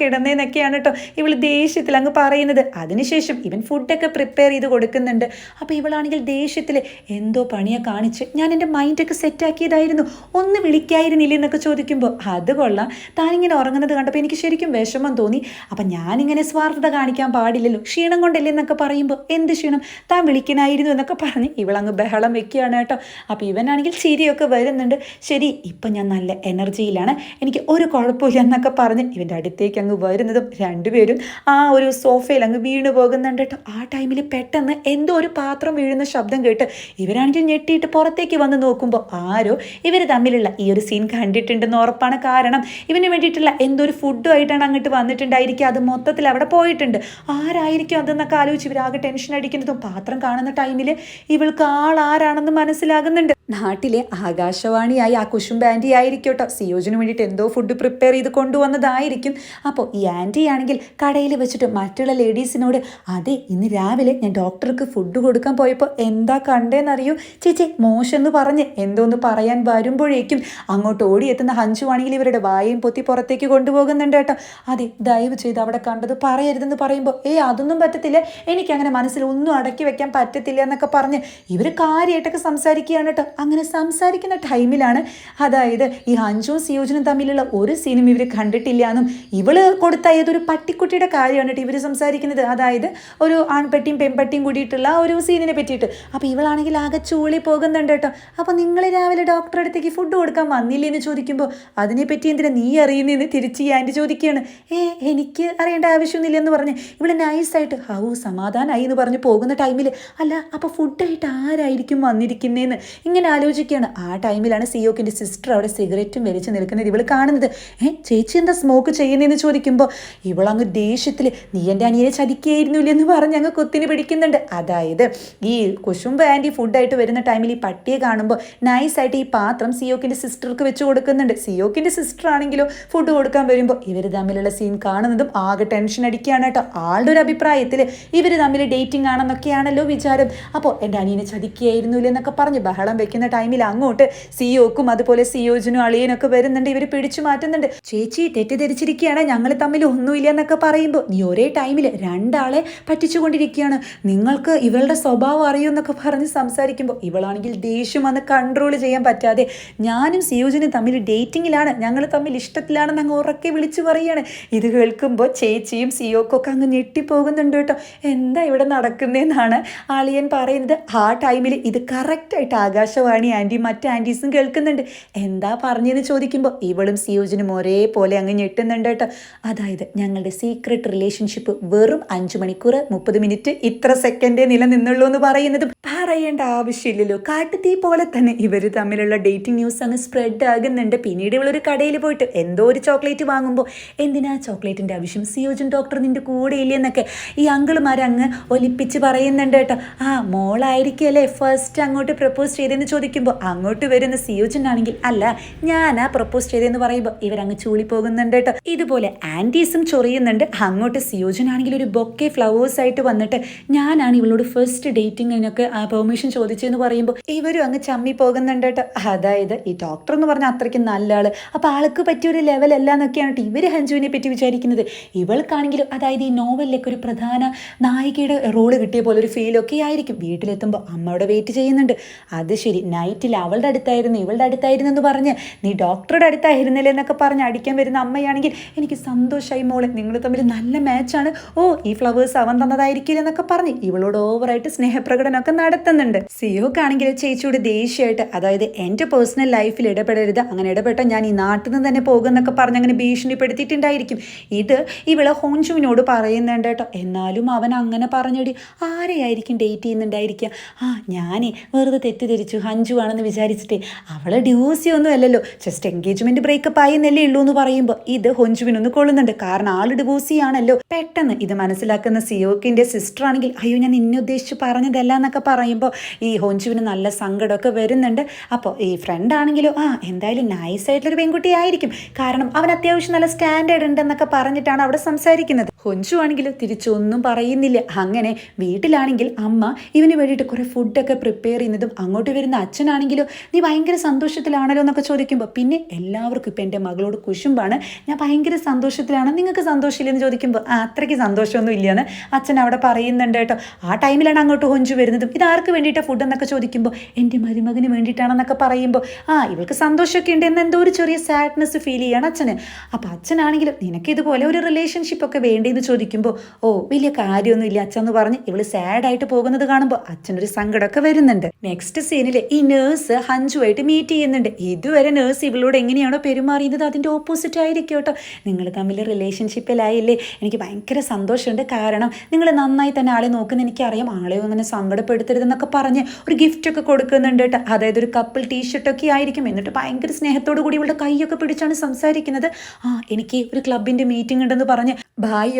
കിടന്നതെന്നൊക്കെയാണ് കേട്ടോ. ഇവൾ ദേഷ്യത്തിൽ അങ്ങ് പറയുന്നത് അതിനുശേഷം ഇവൻ ഫുഡൊക്കെ പ്രിപ്പയർ ചെയ്ത് കൊടുക്കുന്നുണ്ട്. അപ്പോൾ ഇവളാണെങ്കിൽ ദേഷ്യത്തിൽ എന്തോ പണിയെ കാണിച്ച് ഞാൻ എന്റെ മൈൻഡൊക്കെ സെറ്റാക്കിയതായിരുന്നു ഒന്ന് വിളിക്കായിരുന്നില്ല എന്നൊക്കെ ചോദിക്കുമ്പോൾ അത് കൊള്ളാം. താനിങ്ങനെ ഉറങ്ങുന്നത് കണ്ടപ്പോൾ എനിക്ക് ശരിക്കും വിഷമം തോന്നി. അപ്പം ഞാനിങ്ങനെ സ്വാർത്ഥത കാണിക്കാൻ പാടില്ലല്ലോ. ക്ഷീണം കൊണ്ടല്ലേ എന്നൊക്കെ പറയുമ്പോൾ എന്ത് ക്ഷീണം? താൻ വിളിക്കണമായിരുന്നു എന്നൊക്കെ പറഞ്ഞ് ഇവളങ്ങ് ബഹളം വെക്കുകയാണ് കേട്ടോ. അപ്പോൾ ഇവനാണെങ്കിൽ ചിരിയൊക്കെ വരുന്നുണ്ട്. ശരി ഇപ്പം ഞാൻ നല്ല എനർജിയിലാണ് എനിക്ക് ഒരു കുഴപ്പമില്ല എന്നൊക്കെ പറഞ്ഞ് ഇവന്റെ അടുത്തേക്ക് അങ്ങ് വരുന്നതും രണ്ടുപേരും ആ ഒരു സോഫയിൽ അങ്ങ് വീണ് പോകുന്നുണ്ട് കേട്ടോ. ആ ടൈമിൽ പെട്ടെന്ന് എന്തോ ഒരു പാത്രം വീഴുന്ന ശബ്ദം കേട്ട് ഇവരാണെങ്കിൽ ഞെട്ടിയിട്ട് പുറത്തേക്ക് വന്ന് നോക്കുമ്പോൾ ആരോ ഇവർ തമ്മിലുള്ള ഈ ഒരു സീൻ കണ്ടിട്ടുണ്ടെന്ന് ഉറപ്പാണ് കാരണം ഇവന് വേണ്ടിയിട്ടുള്ള എന്തോ ഒരു ഫുഡുമായിട്ടാണ് അങ്ങോട്ട് വന്നിട്ടുണ്ടായിരിക്കുക. അത് മൊത്തത്തിൽ അവിടെ പോയിട്ടുണ്ട്. ആരായിരിക്കും അതെന്നൊക്കെ ആലോചിച്ച് ഇവരാകെ ടെൻഷൻ അടിക്കുന്നതും പാത്രം കാണുന്ന ടൈമിൽ ഇവൾക്ക് ആൾ ആരാണെന്ന് മനസ്സിലാകുന്നുണ്ട്. നാട്ടിലെ ആകാശവാണിയായി ആ കുശുംബ് ആന്റി ആയിരിക്കും കേട്ടോ. സിയോജിന് വേണ്ടിയിട്ട് എന്തോ ഫുഡ് പ്രിപ്പയർ ചെയ്ത് കൊണ്ടുവന്നതായിരിക്കും. അപ്പോൾ ഈ ആന്റി ആണെങ്കിൽ കടയിൽ വെച്ചിട്ട് മറ്റുള്ള ലേഡീസിനോട് അതെ ഇന്ന് രാവിലെ ഞാൻ ഡോക്ടർക്ക് ഫുഡ് കൊടുക്കാൻ പോയപ്പോൾ എന്താ കണ്ടേന്നറിയൂ? ചേച്ചി മോശമെന്ന് പറഞ്ഞ് എന്തോന്ന് പറയാൻ വരുമ്പോഴേക്കും അങ്ങോട്ട് ഓടിയെത്തുന്ന ഹഞ്ചു ഇവരുടെ വായയും പൊത്തി പുറത്തേക്ക് കൊണ്ടുപോകുന്നുണ്ട് കേട്ടോ. അതെ ദയവ് ചെയ്ത് അവിടെ കണ്ടത് പറയരുതെന്ന് പറയുമ്പോൾ ഏ അതൊന്നും പറ്റത്തില്ല. എനിക്കങ്ങനെ മനസ്സിൽ ഒന്നും അടക്കി വെക്കാൻ പറ്റത്തില്ല എന്നൊക്കെ പറഞ്ഞ് ഇവർ കാര്യമായിട്ടൊക്കെ സംസാരിക്കുകയാണ് കേട്ടോ. അങ്ങനെ സംസാരിക്കുന്ന ടൈമിലാണ് അതായത് ഈ ഹഞ്ചും സിയോജനും തമ്മിലുള്ള ഒരു സീനും ഇവർ കണ്ടിട്ടില്ല എന്നും ഇവൾ കൊടുത്ത ഏതൊരു പട്ടിക്കുട്ടിയുടെ കാര്യമാണ് കേട്ടോ ഇവർ സംസാരിക്കുന്നത് അതായത് ഒരു ആൺപെട്ടിയും പെൺപട്ടിയും കൂടിയിട്ടുള്ള ഒരു സീനിനെ പറ്റിയിട്ട്. അപ്പോൾ ഇവളാണെങ്കിൽ ആകെ ചൂളി പോകുന്നുണ്ട് കേട്ടോ. അപ്പോൾ നിങ്ങൾ രാവിലെ ഡോക്ടറെ അടുത്തേക്ക് ഫുഡ് കൊടുക്കാൻ വന്നില്ലേ എന്ന് ചോദിക്കുമ്പോൾ അതിനെപ്പറ്റി എന്തിനാ നീ അറിയുന്നതെന്ന് തിരിച്ച് ഈ ആന്റി ചോദിക്കുകയാണ് ഏ എനിക്ക് അറിയേണ്ട ആവശ്യമൊന്നുമില്ല എന്ന് പറഞ്ഞ് ഇവിടെ നൈസായിട്ട് ഹൗ സമാധാനമായി എന്ന് പറഞ്ഞ് പോകുന്ന ടൈമിൽ അല്ല അപ്പോൾ ഫുഡായിട്ട് ആരായിരിക്കും വന്നിരിക്കുന്നതെന്ന് ഇങ്ങനെ ആലോചിക്കുകയാണ്. ആ ടൈമിലാണ് സിയോക്കിന്റെ സിസ്റ്റർ അവിടെ സിഗരറ്റും വലിച്ചു നിൽക്കുന്നത് ഇവൾ കാണുന്നത്. ഏ ചേച്ചി എന്താ സ്മോക്ക് ചെയ്യുന്നതെന്ന് ചോദിക്കുമ്പോൾ ഇവളങ്ങ് ദേഷ്യത്തിൽ നീ എന്റെ അനിയനെ ചതിക്കുകയായിരുന്നില്ല എന്ന് പറഞ്ഞ് അങ്ങ് കുത്തിന് പിടിക്കുന്നുണ്ട്. അതായത് ഈ കുശുംബ ആന്റി ഫുഡായിട്ട് വരുന്ന ടൈമിൽ ഈ പട്ടിയെ കാണുമ്പോൾ നൈസായിട്ട് ഈ പാത്രം സിയോക്കിന്റെ സിസ്റ്റർക്ക് വെച്ച് കൊടുക്കുന്നുണ്ട്. സിയോക്കിന്റെ സിസ്റ്റർ ആണെങ്കിലോ ഫുഡ് കൊടുക്കാൻ വരുമ്പോൾ ഇവർ തമ്മിലുള്ള സീൻ കാണുന്നതും ആകെ ടെൻഷൻ അടിക്കുകയാണ് കേട്ടോ. ആളുടെ ഒരു അഭിപ്രായത്തിൽ ഇവർ തമ്മിൽ ഡേറ്റിംഗ് ആണെന്നൊക്കെയാണല്ലോ വിചാരം. അപ്പോൾ എന്റെ അനിയനെ ചതിക്കുകയായിരുന്നില്ല എന്നൊക്കെ പറഞ്ഞ് ബഹളം വെക്കുന്ന ടൈമിൽ അങ്ങോട്ട് സിയോക്കും അതുപോലെ സിയോജിനും അളിയനൊക്കെ വരുന്നുണ്ട്. ഇവർ പിടിച്ചു മാറ്റുന്നുണ്ട്. ചേച്ചി തെറ്റിദ്ധരിച്ചിരിക്കുകയാണ്. ഞങ്ങൾ തമ്മിൽ ഒന്നുമില്ല എന്നൊക്കെ പറയുമ്പോൾ നീ ഒരേ ടൈമിൽ രണ്ടാളെ പറ്റിച്ചുകൊണ്ടിരിക്കുകയാണ്. നിങ്ങൾക്ക് ഇവളുടെ സ്വഭാവം അറിയുമെന്നൊക്കെ പറഞ്ഞ് സംസാരിക്കുമ്പോൾ ഇവളാണെങ്കിൽ ദേഷ്യം വന്ന് കൺട്രോൾ ചെയ്യാൻ പറ്റാതെ ഞാനും സിയോജിനും തമ്മിൽ ഡേറ്റിങ്ങിലാണ് ഞങ്ങൾ തമ്മിൽ ഇഷ്ടത്തിലാണെന്ന് അങ്ങ് ഉറക്കെ വിളിച്ചു പറയുകയാണ് ഇത് കേൾക്കുമ്പോൾ ചേച്ചിയും സിയോക്കൊക്കെ അങ്ങ് ഞെട്ടിപ്പോകുന്നുണ്ട് കേട്ടോ. എന്താ ഇവിടെ നടക്കുന്നതെന്നാണ് ആളിയൻ പറയുന്നത്. ആ ടൈമിൽ ഇത് കറക്റ്റായിട്ട് ആകാശവാണി ആന്റി മറ്റ് ആന്റീസും കേൾക്കുന്നുണ്ട്. എന്താ പറഞ്ഞതെന്ന് ചോദിക്കുമ്പോൾ ഇവളും സിയോജിനും ഒരേപോലെ അങ്ങ് ഞെട്ടുന്നുണ്ട് കേട്ടോ. അതായത് ഞങ്ങളുടെ സീക്രട്ട് റിലേഷൻഷിപ്പ് വെറും അഞ്ച് മണിക്കൂർ മുപ്പത് മിനിറ്റ് ഇത്ര സെക്കൻഡേ നിലനിന്നുള്ളൂ എന്ന് പറയുന്നതും പറയേണ്ട ആവശ്യമില്ലല്ലോ. കാട്ടുതീ പോലെ തന്നെ ഇവർ തമ്മിലുള്ള ഡേറ്റിംഗ് ന്യൂസ് അങ്ങ് സ്പ്രെഡ് ആകുന്നുണ്ട്. പിന്നീട് ഇവളൊരു കടയിൽ പോയിട്ട് എന്തോ ഒരു ചോക്ലേറ്റ് വാങ്ങുമ്പോൾ എന്തിനാ ചോക്ലേറ്റിന്റെ ആവശ്യം? സിയോജൻ ഡോക്ടർ നിന്റെ കൂടെ ഇല്ലെന്നൊക്കെ ഈ അങ്കിളുമാരങ്ങ് ഒലിപ്പിച്ച് പറയുന്നുണ്ട് കേട്ടോ. ആ മോളായിരിക്കുമല്ലേ ഫസ്റ്റ് അങ്ങോട്ട് പ്രപ്പോസ് ചെയ്തതെന്ന് ചോദിക്കുമ്പോൾ അങ്ങോട്ട് വരുന്ന സിയോജൻ ആണെങ്കിൽ അല്ല ഞാനാ പ്രപ്പോസ് ചെയ്തതെന്ന് പറയുമ്പോൾ ഇവരങ്ങ് ചൂളി പോകുന്നുണ്ട് കേട്ടോ. ഇതുപോലെ ആന്റീസും ചൊറിയുന്നുണ്ട്. അങ്ങോട്ട് സിയോജനാണെങ്കിൽ ഒരു ബൊക്കെ ഫ്ലവേഴ്സ് ആയിട്ട് വന്നിട്ട് ഞാനാണ് ഇവളോട് ഫസ്റ്റ് ഡേറ്റിങ്ങിനൊക്കെ പെർമിഷൻ ചോദിച്ചതെന്ന് പറയുമ്പോൾ ഇവരും അങ്ങ് ചമ്മി പോകുന്നുണ്ട് കേട്ടോ. അതായത് ഈ ഡോക്ടർ എന്ന് പറഞ്ഞാൽ അത്രയ്ക്ക് നല്ല ആൾ. അപ്പോൾ ആൾക്ക് പറ്റിയ ഒരു ലെവലല്ല എന്നൊക്കെയാണ് ഇവർ ഹഞ്ജുവിനെ പറ്റി വിചാരിക്കുന്നത്. ഇവൾക്കാണെങ്കിലും അതായത് ഈ നോവലിലേക്ക് ഒരു പ്രധാന നായികയുടെ റോൾ കിട്ടിയ പോലെ ഒരു ഫീലൊക്കെ ആയിരിക്കും. വീട്ടിലെത്തുമ്പോൾ അമ്മയുടെ വെയിറ്റ് ചെയ്യുന്നുണ്ട്. അത് ശരി നൈറ്റിൽ അവളുടെ അടുത്തായിരുന്നു ഇവളുടെ അടുത്തായിരുന്നു എന്ന് പറഞ്ഞ് നീ ഡോക്ടറുടെ അടുത്തായിരുന്നില്ല എന്നൊക്കെ പറഞ്ഞ് അടിക്കാൻ വരുന്ന അമ്മയാണെങ്കിൽ എനിക്ക് സന്തോഷമായി മോളെ നിങ്ങൾ തമ്മിൽ നല്ല മാച്ചാണ് ഓ ഈ ഫ്ലവേഴ്സ് അവൻ തന്നതായിരിക്കില്ല എന്നൊക്കെ പറഞ്ഞ് ഇവളോട് ഓവറായിട്ട് സ്നേഹപ്രകടനമൊക്കെ നടത്തുന്നുണ്ട്. സിയോക്കാണെങ്കിൽ ചേച്ചിയോട് ദേഷ്യമായിട്ട് അതായത് എന്റെ പേഴ്സണൽ ലൈഫിൽ ഇടപെടരുത് അങ്ങനെ ഇടപെട്ട ഞാൻ ഈ നാട്ടിൽ നിന്ന് തന്നെ പോകുമെന്നൊക്കെ പറഞ്ഞ് അങ്ങനെ ഭീഷണിപ്പെടുത്തിയിട്ടുണ്ടായിരിക്കും. ഇത് ഇവളെ ഹോഞ്ചുവിനോട് പറയുന്നുണ്ട് കേട്ടോ. എന്നാലും അവൻ അങ്ങനെ പറഞ്ഞടി ആരെയായിരിക്കും ഡേറ്റ് ചെയ്യുന്നുണ്ടായിരിക്കുക? ആ ഞാനേ വെറുതെ തെറ്റിദ്ധരിച്ചു ഹഞ്ചു ആണെന്ന് വിചാരിച്ചിട്ടേ. അവളെ ഡ്യൂസി ഒന്നും അല്ലല്ലോ ജസ്റ്റ് എൻഗേജ്മെന്റ് ബ്രേക്കപ്പ് ആയി എന്നല്ലേ ഉള്ളൂ എന്ന് പറയുമ്പോൾ ഇത് ഹൊഞ്ചുവിനൊന്ന് കൊള്ളുന്നുണ്ട്. കാരണം ആൾ ഡിവോഴ്സിയാണല്ലോ. പെട്ടെന്ന് ഇത് മനസ്സിലാക്കുന്ന സിയോക്കിന്റെ സിസ്റ്റർ ആണെങ്കിൽ അയ്യോ ഞാൻ നിന്നെ ഉദ്ദേശിച്ച് പറഞ്ഞതല്ല എന്നൊക്കെ പറയുമ്പോൾ ഈ ഹോഞ്ചുവിന് നല്ല സങ്കടമൊക്കെ വരുന്നുണ്ട്. അപ്പോൾ ഈ ഫ്രണ്ട് ആണെങ്കിലോ ആ എന്തായാലും നൈസായിട്ടുള്ളൊരു പെൺകുട്ടി ആയിരിക്കും കാരണം അവൻ അത്യാവശ്യം നല്ല സ്റ്റാൻഡേർഡ് ഉണ്ടെന്നൊക്കെ പറഞ്ഞിട്ടാണ് അവിടെ സംസാരിക്കുന്നത്. ഹൊഞ്ചു ആണെങ്കിലും തിരിച്ചൊന്നും പറയുന്നില്ല. അങ്ങനെ വീട്ടിലാണെങ്കിൽ അമ്മ ഇവന് വേണ്ടിയിട്ട് കുറേ ഫുഡൊക്കെ പ്രിപ്പയർ ചെയ്യുന്നതും അങ്ങോട്ട് വരുന്ന അച്ഛനാണെങ്കിലും നീ ഭയങ്കര സന്തോഷത്തിലാണല്ലോ എന്നൊക്കെ ചോദിക്കുമ്പോൾ പിന്നെ എല്ലാവർക്കും ഇപ്പം എന്റെ മകളോട് കുശുമ്പാണ്. ഞാൻ ഭയങ്കര സന്തോഷത്തിലാണ്. നിങ്ങൾക്ക് സന്തോഷമില്ലെന്ന് ചോദിക്കുമ്പോൾ ആ അത്രയ്ക്ക് സന്തോഷമൊന്നും ഇല്ലയെന്ന് അച്ഛൻ അവിടെ പറയുന്നുണ്ട് കേട്ടോ. ആ ടൈമിലാണ് അങ്ങോട്ട് കൊഞ്ചു വരുന്നതും. ഇത് ആർക്ക് വേണ്ടിയിട്ടാണ് ഫുഡ് എന്നൊക്കെ ചോദിക്കുമ്പോൾ എന്റെ മരുമകന് വേണ്ടിയിട്ടാണെന്നൊക്കെ പറയുമ്പോൾ ആ ഇവൾക്ക് സന്തോഷമൊക്കെ ഉണ്ട്. എന്ന് എന്തോ ഒരു ചെറിയ സാഡ്നെസ് ഫീൽ ചെയ്യാണ് അച്ഛന്. അപ്പോൾ അച്ഛനാണെങ്കിലും നിനക്ക് ഇതുപോലെ ഒരു റിലേഷൻഷിപ്പ് ഒക്കെ വേണ്ടിയെന്ന് ചോദിക്കുമ്പോൾ ഓ വലിയ കാര്യമൊന്നും ഇല്ല അച്ഛൻ എന്ന് പറഞ്ഞ് ഇവൾ സാഡായിട്ട് പോകുന്നത് കാണുമ്പോൾ അച്ഛനൊരു സങ്കടമൊക്കെ വരുന്നുണ്ട്. നെക്സ്റ്റ് സീനിൽ ഈ നേഴ്സ് ഹഞ്ചുമായിട്ട് മീറ്റ് ചെയ്യുന്നുണ്ട്. ഇതുവരെ നേഴ്സ് ഇവളോട് എങ്ങനെയാണോ പെരുമാറിയത് അതിന്റെ ഓപ്പോസിറ്റ് ആയിരിക്കും കേട്ടോ. നിങ്ങൾ തമ്മിൽ റിലേഷൻഷിപ്പിലായില്ലേ എനിക്ക് ഭയങ്കര സന്തോഷമുണ്ട്. കാരണം നിങ്ങൾ നന്നായി തന്നെ ആളെ നോക്കുന്ന എനിക്കറിയാം. ആളെ അങ്ങനെ സങ്കടപ്പെടുത്തരുതെന്നൊക്കെ പറഞ്ഞ് ഒരു ഗിഫ്റ്റ് ഒക്കെ കൊടുക്കുന്നുണ്ട് കേട്ടോ. അതായത് ഒരു കപ്പിൾ ടീഷർട്ടൊക്കെ ആയിരിക്കും. എന്നിട്ട് ഭയങ്കര സ്നേഹത്തോടു കൂടി ഇവളുടെ കൈയൊക്കെ പിടിച്ചാണ് സംസാരിക്കുന്നത്. ആ എനിക്ക് ഒരു ക്ലബിന്റെ മീറ്റിംഗ് ഉണ്ടെന്ന് പറഞ്ഞ്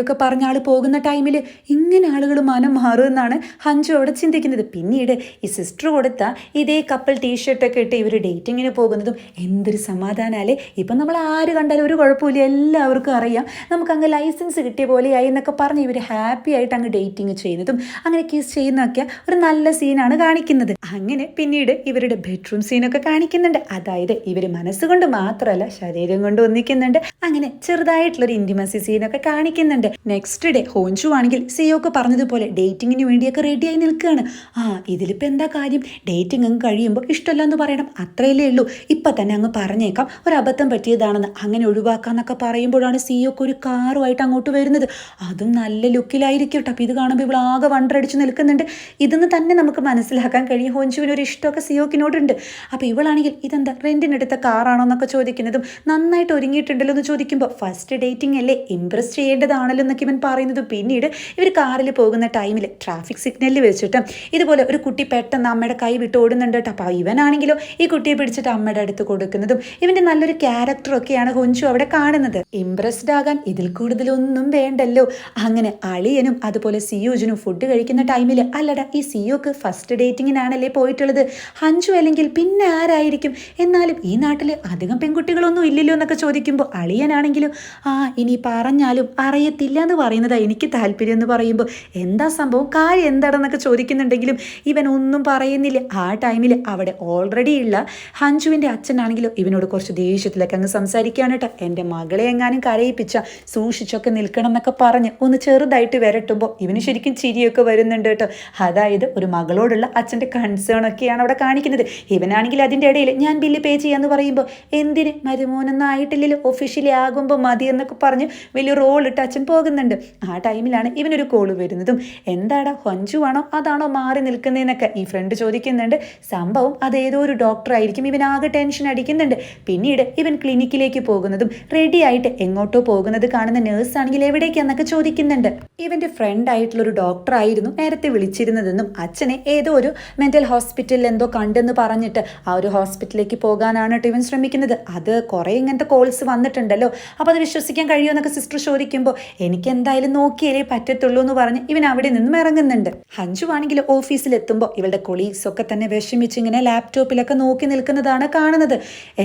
ഭായിയൊക്കെ പറഞ്ഞ ആൾ പോകുന്ന ടൈമിൽ ഇങ്ങനെ ആളുകൾ മനം മാറുമെന്നാണ് ഹഞ്ചു അവിടെ ചിന്തിക്കുന്നത്. പിന്നീട് ഈ സിസ്റ്റർ കൊടുത്ത ഇതേ കപ്പിൾ ടീഷർട്ടൊക്കെ ഇട്ട് ഇവർ ഡേറ്റിങ്ങിന് പോകുന്നതും എന്തൊരു സമാധാനാലേ? ഇപ്പം നമ്മൾ ആര് കണ്ടാലും ഒരു കുഴപ്പമില്ല എല്ലാവർക്കും അറിയാം. നമുക്ക് അങ്ങ് ലൈസൻസ് കിട്ടിയ പോലെയായി എന്നൊക്കെ പറഞ്ഞ് ഇവർ ഹാപ്പി ആയിട്ട് അങ്ങ് ഡേറ്റിംഗ് ചെയ്യുന്നതും അങ്ങനെ കിസ് ചെയ്യുന്നതൊക്കെ ഒരു നല്ല സീനാണ് കാണിക്കുന്നത്. അങ്ങനെ പിന്നീട് ഇവരുടെ ബെഡ്റൂം സീനൊക്കെ കാണിക്കുന്നുണ്ട്. അതായത് ഇവർ മനസ്സുകൊണ്ട് മാത്രമല്ല ശരീരം കൊണ്ട് ഒന്നിക്കുന്നുണ്ട്. അങ്ങനെ ചെറുതായിട്ടുള്ളൊരു ഇന്റിമസി സീനൊക്കെ കാണിക്കുന്നുണ്ട്. നെക്സ്റ്റ് ഡേ ഹോഞ്ചു ആണെങ്കിൽ സിയോക്ക് പറഞ്ഞതുപോലെ ഡേറ്റിങ്ങിന് വേണ്ടിയൊക്കെ റെഡിയായി നിൽക്കുകയാണ്. ആ ഇതിലിപ്പോൾ എന്താ കാര്യം? ഡേറ്റിംഗ് അങ്ങ് കഴിയുമ്പോൾ ഇഷ്ടമല്ല എന്ന് പറയണം. അത്രയല്ലേ ഉള്ളൂ. ഇപ്പം തന്നെ അങ്ങ് പറഞ്ഞേക്കാം. ഒരു അബദ്ധം പറ്റിയതാണെന്ന് അങ്ങനെ ഒഴിവാക്കാന്നൊക്കെ പറയുമ്പോഴാണ് സിയോക്ക് ഒരു കാറുമായിട്ട് അങ്ങോട്ട് വരുന്നത്. അതും നല്ല ലുക്കിലായിരിക്കും കേട്ടോ അപ്പോൾ ഇത് കാണുമ്പോൾ ഇവൾ ആകെ വണ്ടടിച്ച് നിൽക്കുന്നുണ്ട്. ഇതെന്ന് തന്നെ നമുക്ക് മനസ്സിലാക്കാൻ കഴിയും. ഹോഞ്ചുവിന് ഒരു ഇഷ്ടമൊക്കെ സിയോക്കിനോടുണ്ട് അപ്പോൾ ഇവളാണെങ്കിൽ ഇതെന്താ? റെന്റിനെടുത്ത കാറാണോ എന്നൊക്കെ ചോദിക്കുന്നതും നന്നായിട്ട് ഒരുങ്ങിയിട്ടുണ്ടല്ലോ എന്ന് ചോദിക്കുമ്പോൾ ഫസ്റ്റ് ഡേറ്റിംഗ് അല്ലേ? ഇംപ്രസ് ചെയ്യേണ്ടതാണല്ലോ എന്നൊക്കെ ഇവൻ പറയുന്നത്. പിന്നീട് ഇവർ കാറിൽ പോകുന്ന ടൈമിൽ ട്രാഫിക് സിഗ്നലിൽ വെച്ചിട്ട് ഇതുപോലെ ഒരു കുട്ടി പെട്ടെന്ന് അമ്മയുടെ കൈ വിട്ട് ഓടുന്നുണ്ട് കേട്ടോ. അപ്പോൾ ഇവനാണെങ്കിലോ ഈ കുട്ടിയെ പിടിച്ചിട്ട് അമ്മയുടെ അടുത്ത് കൊടുക്കുന്നതും ഇവന്റെ നല്ലൊരു ക്യാരക്ടറൊക്കെയാണ് ഹൊഞ്ചു അവിടെ കാണുന്നത്. ഇംപ്രസ്ഡ് ആകാൻ ഇതിൽ കൂടുതലൊന്നും വേണ്ടല്ലോ. അങ്ങനെ അളിയനും അതുപോലെ സിയൂജിനും ഫുഡ് കഴിക്കുന്ന ടൈമിൽ അല്ലട ഈ സിയോക്ക് ഫസ്റ്റ് ഡേറ്റിങ്ങിനാണല്ലേ പോയിട്ടുള്ളത്? ഹഞ്ചു അല്ലെങ്കിൽ പിന്നെ ആരായിരിക്കും? എന്നാലും ഈ നാട്ടിൽ അധികം പെൺകുട്ടികളൊന്നും ഇല്ലല്ലോ എന്നൊക്കെ ചോദിക്കുമ്പോൾ അളിയനാണെങ്കിലും ആ ഇനി പറഞ്ഞാലും അറിയത്തില്ല എന്ന് പറയുന്നതാ എനിക്ക് താല്പര്യം എന്ന് പറയുമ്പോൾ എന്താ സംഭവം? കാര്യം എന്താണെന്നൊക്കെ ചോദിക്കുന്നുണ്ടെങ്കിലും ഇവൻ ഒന്നും പറയുന്നില്ല. ആ ടൈമിൽ അവിടെ ഓൾറെഡി ഉള്ള ഹഞ്ചുവിന്റെ അച്ഛനാണെങ്കിലും ഇവനോട് കുറച്ച് ദേഷ്യത്തിലൊക്കെ അങ്ങ് സംസാരിക്കുകയാണ് കേട്ടോ. എന്റെ മകളെ എങ്ങാനും കരയിപ്പിച്ച സൂക്ഷിച്ചൊക്കെ നിൽക്കണം എന്നൊക്കെ പറഞ്ഞ് ഒന്ന് ചെറുതായിട്ട് വരട്ടുമ്പോൾ ഇവന് ശരിക്കും ചിരിയൊക്കെ വരുന്നുണ്ട് കേട്ടോ. അതായത് ഒരു മകളോടുള്ള അച്ഛന്റെ കൺസേൺ ഒക്കെയാണ് അവിടെ കാണിക്കുന്നത്. ഇവനാണെങ്കിൽ അതിന്റെ ഇടയിൽ ഞാൻ ബില്ല് പേ ചെയ്യാന്ന് പറയുമ്പോൾ എന്തിന് മരുമോനൊന്നും ആയിട്ടില്ലല്ലോ? ഒഫീഷ്യലി ആകുമ്പോൾ മതി എന്നൊക്കെ പറഞ്ഞ് വലിയ റോൾ ഇട്ട് അച്ഛൻ പോകുന്നുണ്ട്. ആ ടൈമിലാണ് ഇവനൊരു കോൾ വരുന്നതും. എന്താടാ ഹൊഞ്ചു ആണോ? അതാണോ മാറി നിൽക്കുന്നതെന്നൊക്കെ ഈ ഫ്രണ്ട് ചോദിക്കുന്നുണ്ട്. സംഭവം അതേതോ ഒരു ഡോക്ടർ ആയിരിക്കും. ഇവൻ ആകെ ടെൻഷൻ അടിക്കുന്നുണ്ട്. പിന്നീട് ഇവൻ ക്ലിനിക്കിലേക്ക് പോകുന്നതും റെഡി ആയിട്ട് എങ്ങോട്ടോ പോകുന്നത് കാണുന്ന നേഴ്സ് ആണെങ്കിൽ എവിടേക്കാന്നൊക്കെ ചോദിക്കുന്നുണ്ട്. ഇവന്റെ ഫ്രണ്ട് ആയിട്ടുള്ള ഒരു ഡോക്ടർ ആയിരുന്നു നേരത്തെ വിളിച്ചിരുന്നതെന്നും അച്ഛനെ ഏതോ ഒരു മെന്റൽ ഹോസ്പിറ്റലിൽ എന്തോ കണ്ടെന്ന് പറഞ്ഞിട്ട് ആ ഒരു ഹോസ്പിറ്റലിലേക്ക് പോകാനാണ് കേട്ടോ ഇവൻ ശ്രമിക്കുന്നത്. അത് കുറേ ഇങ്ങനത്തെ കോൾസ് വന്നിട്ടുണ്ടല്ലോ. അപ്പോൾ അത് വിശ്വസിക്കാൻ കഴിയുമെന്നൊക്കെ സിസ്റ്റർ ചോദിക്കുമ്പോൾ എനിക്ക് എന്തായാലും നോക്കിയാലേ പറ്റത്തുള്ളൂ എന്ന് പറഞ്ഞ് ഇവൻ അവിടെ നിന്നും ഇറങ്ങുന്നുണ്ട്. ഹഞ്ചു ആണെങ്കിൽ ഓഫീസിൽ എത്തുമ്പോൾ ഇവളുടെ കൊളീഗ്സ് ഒക്കെ തന്നെ വിഷമിച്ച് ഇങ്ങനെ ലാപ്ടോപ്പിലൊക്കെ നോക്കി നിൽക്കുന്നതാണ് കാണുന്നത്.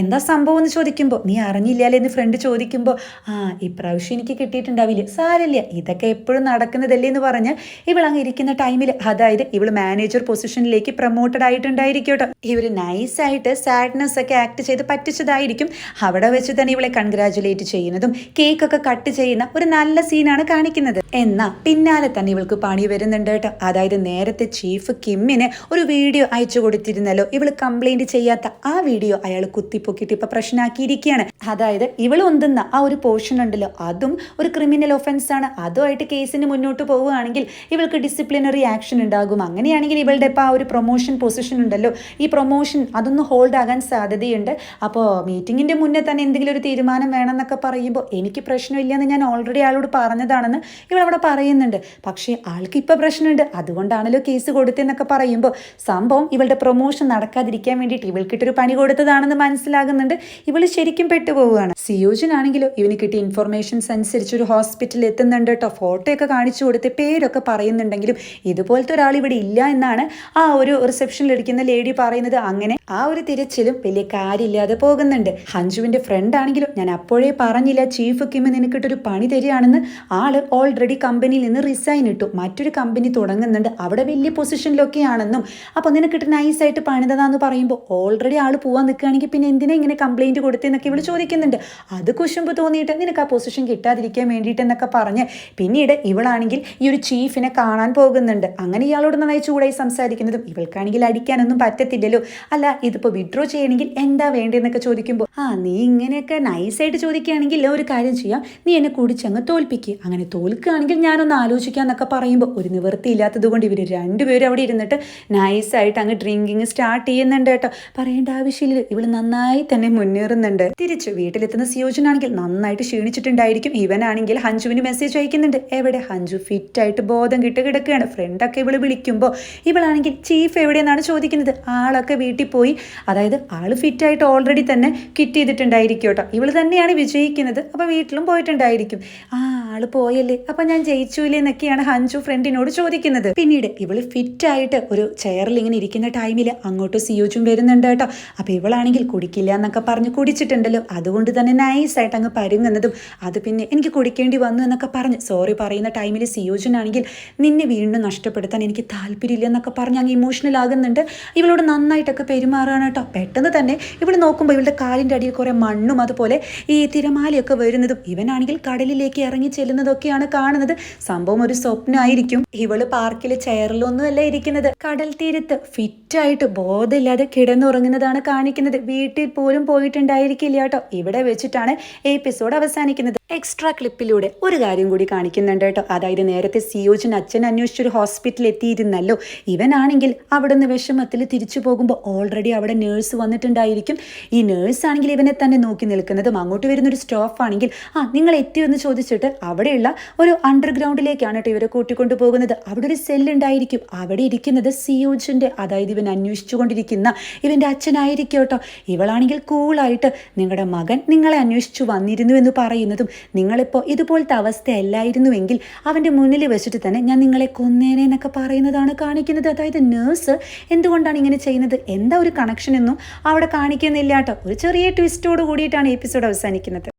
എന്താ സംഭവം എന്ന് ചോദിക്കുമ്പോൾ നീ അറിഞ്ഞില്ലാലേ? എന്ന് ഫ്രണ്ട് ചോദിക്കുമ്പോൾ ആ ഇപ്രാവശ്യം എനിക്ക് കിട്ടിയിട്ടുണ്ടാവില്ല. സാരില്ല ഇതൊക്കെ എപ്പോഴും നടക്കുന്നതല്ലേ എന്ന് പറഞ്ഞ് ഇവൾ അങ്ങ് ഇരിക്കുന്ന ടൈമിൽ അതായത് ഇവൾ മാനേജർ പൊസിഷനിലേക്ക് പ്രൊമോട്ടഡ് ആയിട്ടുണ്ടായിരിക്കട്ടോ കേട്ടോ. ഇവർ നൈസായിട്ട് സാഡ്നെസ് ഒക്കെ ആക്ട് ചെയ്ത് പറ്റിച്ചതായിരിക്കും. അവിടെ വെച്ച് തന്നെ ഇവളെ കൺഗ്രാചുലേറ്റ് ചെയ്യുന്നതും കേക്ക് ഒക്കെ കട്ട് ചെയ്യുന്ന ഒരു നല്ല സീനാണ് കാണിക്കുന്നത്. എന്നാ പിന്നാലെ തന്നെ ഇവൾക്ക് പണി വരുന്നുണ്ട് കേട്ടോ. അതായത് നേരത്തെ ചീഫ് കിമ്മിന് ഒരു വീഡിയോ അയച്ചു കൊടുത്തിരുന്നല്ലോ. ഇവൾ കംപ്ലൈന്റ് ചെയ്യാത്ത ആ വീഡിയോ അയാൾ കുത്തിപ്പൊക്കിയിട്ട് ഇപ്പൊ പ്രശ്നമാക്കിയിരിക്കുകയാണ് അതായത് ഇവൾ ഒന്തുന്ന ആ ഒരു പോർഷൻ ഉണ്ടല്ലോ അതും ഒരു ക്രിമിനൽ ഒഫൻസ് ആണ്. അതുമായിട്ട് കേസിന് മുന്നോട്ട് പോവുകയാണെങ്കിൽ ഇവൾക്ക് ഡിസിപ്ലിനറി ആക്ഷൻ ഉണ്ടാകും. അങ്ങനെയാണെങ്കിൽ ഇവളുടെ ഇപ്പോൾ ആ ഒരു പ്രൊമോഷൻ പൊസിഷൻ ഉണ്ടല്ലോ. ഈ പ്രൊമോഷൻ അതൊന്ന് ഹോൾഡ് ആകാൻ സാധ്യതയുണ്ട്. അപ്പോൾ മീറ്റിംഗിന്റെ മുന്നേ തന്നെ എന്തെങ്കിലും ഒരു തീരുമാനം വേണമെന്നൊക്കെ പറയുമ്പോൾ എനിക്ക് പ്രശ്നമില്ലെന്ന് ഞാൻ ഓൾറെഡി അയാളോട് പറഞ്ഞതാണെന്ന് ഇവളവിടെ പറയുന്നുണ്ട്. പക്ഷേ ആൾക്ക് ഇപ്പം പ്രശ്നമുണ്ട്. അതുകൊണ്ടാണല്ലോ കേസ് കൊടുത്തതെന്നൊക്കെ പറയുമ്പോൾ സംഭവം ഇവളുടെ പ്രൊമോഷൻ നടക്കാതിരിക്കാൻ വേണ്ടിയിട്ട് ഇവൾക്കിട്ടൊരു പണി കൊടുത്തതാണെന്ന് മനസ്സിലാകുന്നുണ്ട്. ഇവൾ ശരിക്കും പെട്ടുപോവുകയാണ്. സിയോജനാണെങ്കിലോ ഇവന് കിട്ടിയ ഇൻഫർമേഷൻസ് അനുസരിച്ച് ഒരു ഹോസ്പിറ്റലിൽ എത്തുന്നുണ്ട് കേട്ടോ. ഫോട്ടോയൊക്കെ കാണിച്ചു കൊടുത്ത് പേരൊക്കെ പറയുന്നുണ്ടെങ്കിലും ഇതുപോലത്തെ ഒരാൾ ഇവിടെ ഇല്ല എന്നാണ് ആ ഒരു റിസപ്ഷനിൽ ഇരിക്കുന്ന ലേഡി പറയുന്നത്. അങ്ങനെ ആ ഒരു തിരച്ചിലും വലിയ കാര്യമില്ലാതെ പോകുന്നുണ്ട്. ഹഞ്ജുവിന്റെ ഫ്രണ്ട് ആണെങ്കിലും ഞാൻ അപ്പോഴേ പറഞ്ഞില്ല ചീഫ് കിം നിനക്കിട്ടൊരു പണി തരികയാണെന്ന് ആൾ ഓൾറെഡി കമ്പനിയിൽ നിന്ന് റിസൈൻ ഇട്ടു. മറ്റൊരു കമ്പനി തുടങ്ങുന്നുണ്ട്. അവിടെ വലിയ പൊസിഷനിലൊക്കെയാണെന്നും അപ്പോൾ നിനക്കിട്ട് നൈസായിട്ട് പണിതതാന്ന് പറയുമ്പോൾ ഓൾറെഡി ആൾ പോവാൻ നിൽക്കുകയാണെങ്കിൽ പിന്നെ എന്തിനാ ഇങ്ങനെ കംപ്ലയിന്റ് കൊടുത്തെന്നൊക്കെ ഇവൾ ചോദിക്കുന്നുണ്ട്. അത് കുശുമ്പ് തോന്നിയിട്ട് നിനക്ക് ആ പൊസിഷൻ കിട്ടാതിരിക്കാൻ വേണ്ടിയിട്ടെന്നൊക്കെ പറഞ്ഞ് പിന്നീട് ഇവളാണെങ്കിൽ ഈ ഒരു ചീഫിനെ കാണാൻ പോകുന്നുണ്ട്. അങ്ങനെ ഇയാളോട് നന്നായി ചൂടായി സംസാരിക്കുന്നതും ഇവൾക്കാണെങ്കിൽ അടിക്കാനൊന്നും പറ്റത്തില്ലല്ലോ. അല്ല ഇതിപ്പോൾ വിഡ്രോ ചെയ്യണമെങ്കിൽ എന്താ വേണ്ടതെന്നൊക്കെ ചോദിക്കുമ്പോൾ ആ നീ ഇങ്ങനെയൊക്കെ നൈസായിട്ട് ചോദിക്കുകയാണെങ്കിൽ ഒരു കാര്യം ചെയ്യാം. നീ എന്നെ കുടിച്ചങ്ങ് തോൽപ്പിക്കുക അങ്ങനെ തോൽക്കുകയാണെങ്കിൽ ഞാനൊന്ന് ആലോചിക്കാന്നൊക്കെ പറയുമ്പോൾ ഒരു നിവൃത്തിയില്ലാത്തത് കൊണ്ട് ഇവർ രണ്ടുപേരും അവിടെ ഇരുന്നിട്ട് നൈസായിട്ട് അങ്ങ് ഡ്രിങ്കിങ് സ്റ്റാർട്ട് ചെയ്യുന്നുണ്ട് കേട്ടോ. പറയേണ്ട ആവശ്യമില്ല. ഇവൾ നന്നായി തന്നെ മുന്നേറുന്നുണ്ട്. തിരിച്ചു വീട്ടിലെത്തുന്ന സിയോജനാണെങ്കിൽ നന്നായിട്ട് ക്ഷീണിച്ചിട്ടുണ്ടായിരിക്കും. ഇവനാണെങ്കിൽ ഹഞ്ജുവിന് മെസ്സേജ് അയക്കുന്നുണ്ട്. എവിടെ ഹഞ്ജു? ഫിറ്റായിട്ട് ബോധം കിട്ട് കിടക്കുകയാണ്. ഫ്രണ്ടൊക്കെ ഇവൾ വിളിക്കുമ്പോൾ ഇവളാണെങ്കിൽ ചീഫ് എവിടെയെന്നാണ് ചോദിക്കുന്നത്. ആളൊക്കെ വീട്ടിൽ പോയി. അതായത് ആൾ ഫിറ്റായിട്ട് ഓൾറെഡി തന്നെ കിറ്റ് ചെയ്തിട്ടുണ്ടായിരിക്കും കേട്ടോ. ഇവൾ തന്നെയാണ് വിജയിക്കുന്നത്. അപ്പോൾ വീട്ടിലും പോയിട്ടുണ്ടായിരിക്കും. ആ ആൾ പോയല്ലേ? അപ്പൊ ഞാൻ ജയിച്ചൂലേ എന്നൊക്കെയാണ് ഹഞ്ചു ഫ്രണ്ടിനോട് ചോദിക്കുന്നത്. പിന്നീട് ഇവൾ ഫിറ്റ് ആയിട്ട് ഒരു ചെയറിൽ ഇങ്ങനെ ഇരിക്കുന്ന ടൈമിൽ അങ്ങോട്ട് സിയോജും വരുന്നുണ്ട് കേട്ടോ. അപ്പൊ ഇവളാണെങ്കിൽ കുടിക്കില്ല എന്നൊക്കെ പറഞ്ഞ് കുടിച്ചിട്ടുണ്ടല്ലോ. അതുകൊണ്ട് തന്നെ നൈസായിട്ട് അങ്ങ് പരുങ്ങുന്നതും അത് പിന്നെ എനിക്ക് കുടിക്കേണ്ടി വന്നു എന്നൊക്കെ പറഞ്ഞ് സോറി പറയുന്ന ടൈമിൽ സിയോജനാണെങ്കിൽ നിന്നെ വീണ്ടും നഷ്ടപ്പെടുത്താൻ എനിക്ക് താല്പര്യമില്ല എന്നൊക്കെ പറഞ്ഞ് അങ്ങ് ഇമോഷണൽ ആകുന്നുണ്ട്. ഇവളോട് നന്നായിട്ടൊക്കെ പെരുമാറുകയാണ് കേട്ടോ. പെട്ടെന്ന് തന്നെ ഇവൾ നോക്കുമ്പോൾ ഇവളുടെ കാലിന്റെ അടിയിൽ കുറേ മണ്ണും അതുപോലെ ഈ തിരമാലയൊക്കെ വരുന്നതും ഇവനാണെങ്കിൽ കടലിലേക്ക് ഇറങ്ങി ചെല്ലുന്നതൊക്കെയാണ് കാണുന്നത്. സംഭവം ഒരു സ്വപ്നമായിരിക്കും. ഇവൾ പാർക്കിൽ ചെയറിലൊന്നുമല്ല ഇരിക്കുന്നത്. കടൽ തീരത്ത് ഫിറ്റായിട്ട് ബോധമില്ലാതെ കിടന്നുറങ്ങുന്നതാണ് കാണിക്കുന്നത്. വീട്ടിൽ പോലും പോയിട്ടുണ്ടായിരിക്കില്ല കേട്ടോ. ഇവിടെ വെച്ചിട്ടാണ് എപ്പിസോഡ് അവസാനിക്കുന്നത്. എക്സ്ട്രാ ക്ലിപ്പിലൂടെ ഒരു കാര്യം കൂടി കാണിക്കുന്നുണ്ട് കേട്ടോ. അതായത് നേരത്തെ സിയോജിൻ അച്ഛൻ അന്വേഷിച്ചൊരു ഹോസ്പിറ്റലിൽ എത്തിയിരുന്നല്ലോ. ഇവനാണെങ്കിൽ അവിടെ നിന്ന് വിഷമത്തിൽ തിരിച്ചു പോകുമ്പോൾ ഓൾറെഡി അവിടെ നേഴ്സ് വന്നിട്ടുണ്ടായിരിക്കും. ഈ നേഴ്സ് ആണെങ്കിൽ ഇവനെ തന്നെ നോക്കി നിൽക്കുന്നതും അങ്ങോട്ട് വരുന്നൊരു സ്റ്റാഫ് ആണെങ്കിൽ ആ നിങ്ങൾ എത്തിയോ എന്ന് ചോദിച്ചിട്ട് അവിടെയുള്ള ഒരു അണ്ടർഗ്രൗണ്ടിലേക്കാണ് കേട്ടോ ഇവരെ കൂട്ടിക്കൊണ്ടു പോകുന്നത്. അവിടെ ഒരു സെല്ലുണ്ടായിരിക്കും അവിടെ ഇരിക്കുന്നത് സിയോജിന്റെ അതായത് ഇവൻ അന്വേഷിച്ചുകൊണ്ടിരിക്കുന്ന ഇവന്റെ അച്ഛനായിരിക്കും കേട്ടോ. ഇവളാണെങ്കിൽ കൂളായിട്ട് നിങ്ങളുടെ മകൻ നിങ്ങളെ അന്വേഷിച്ചു വന്നിരുന്നു എന്ന് പറയുന്നതും നിങ്ങളിപ്പോൾ ഇതുപോലത്തെ അവസ്ഥയല്ലായിരുന്നുവെങ്കിൽ അവന്റെ മുന്നിൽ വെച്ചിട്ട് തന്നെ ഞാൻ നിങ്ങളെ കൊന്നേനെ എന്നൊക്കെ പറയുന്നതാണ് കാണിക്കുന്നത്. അതായത് നേഴ്സ് എന്തുകൊണ്ടാണ് ഇങ്ങനെ ചെയ്യുന്നത്? എന്താ ഒരു കണക്ഷൻ എന്നും അവിടെ കാണിക്കുന്നില്ല കേട്ടോ. ഒരു ചെറിയ ട്വിസ്റ്റോട് കൂടിയിട്ടാണ് എപ്പിസോഡ് അവസാനിക്കുന്നത്.